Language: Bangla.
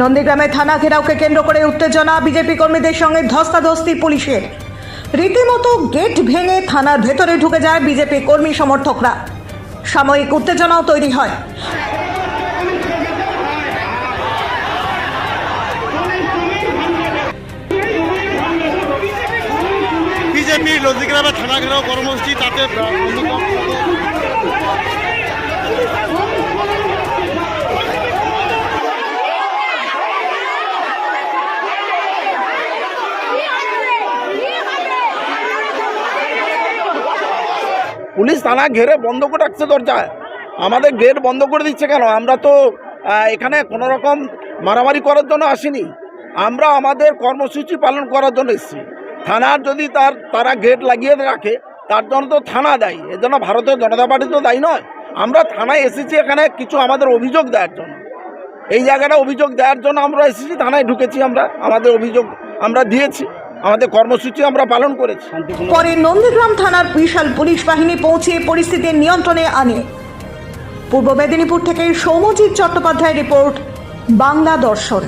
নন্দীগ্রামে থানা ঘেরাওকে কেন্দ্র করে উত্তেজনা বিজেপি কর্মীদের সঙ্গে ধস্তাধস্তি পুলিশের। রীতিমতো গেট ভেঙে থানার ভেতরে ঢুকে যায় বিজেপি কর্মী সমর্থকরা। সাময়িক উত্তেজনাও তৈরি হয়। বিজেপি নন্দীগ্রামে থানা ঘেরাও কর্মসূচি তাতে পুলিশ থানা ঘেরে বন্ধ করে রাখছে দরজায়। আমাদের গেট বন্ধ করে দিচ্ছে কেন? আমরা তো এখানে কোনো রকম মারামারি করার জন্য আসিনি। আমরা আমাদের কর্মসূচি পালন করার জন্য এসেছি। থানার যদি তার, তারা গেট লাগিয়ে রাখে, তার জন্য তো থানা দায়ী। এর জন্য ভারতীয় জনতা পার্টি তো দায়ী নয়। আমরা থানায় এসেছি এখানে কিছু আমাদের অভিযোগ দেওয়ার জন্য। এই জায়গাটা অভিযোগ দেওয়ার জন্য আমরা এসেছি, থানায় ঢুকেছি আমরা। আমাদের অভিযোগ আমরা দিয়েছি। আমাদের কর্মসূচি আমরা পালন করেছি। পরে নন্দীগ্রাম থানার বিশাল পুলিশ বাহিনী পৌঁছে পরিস্থিতি নিয়ন্ত্রণে আনে। পূর্ব মেদিনীপুর থেকে সৌমজিৎ চট্টোপাধ্যায় রিপোর্ট, বাংলা দর্শন।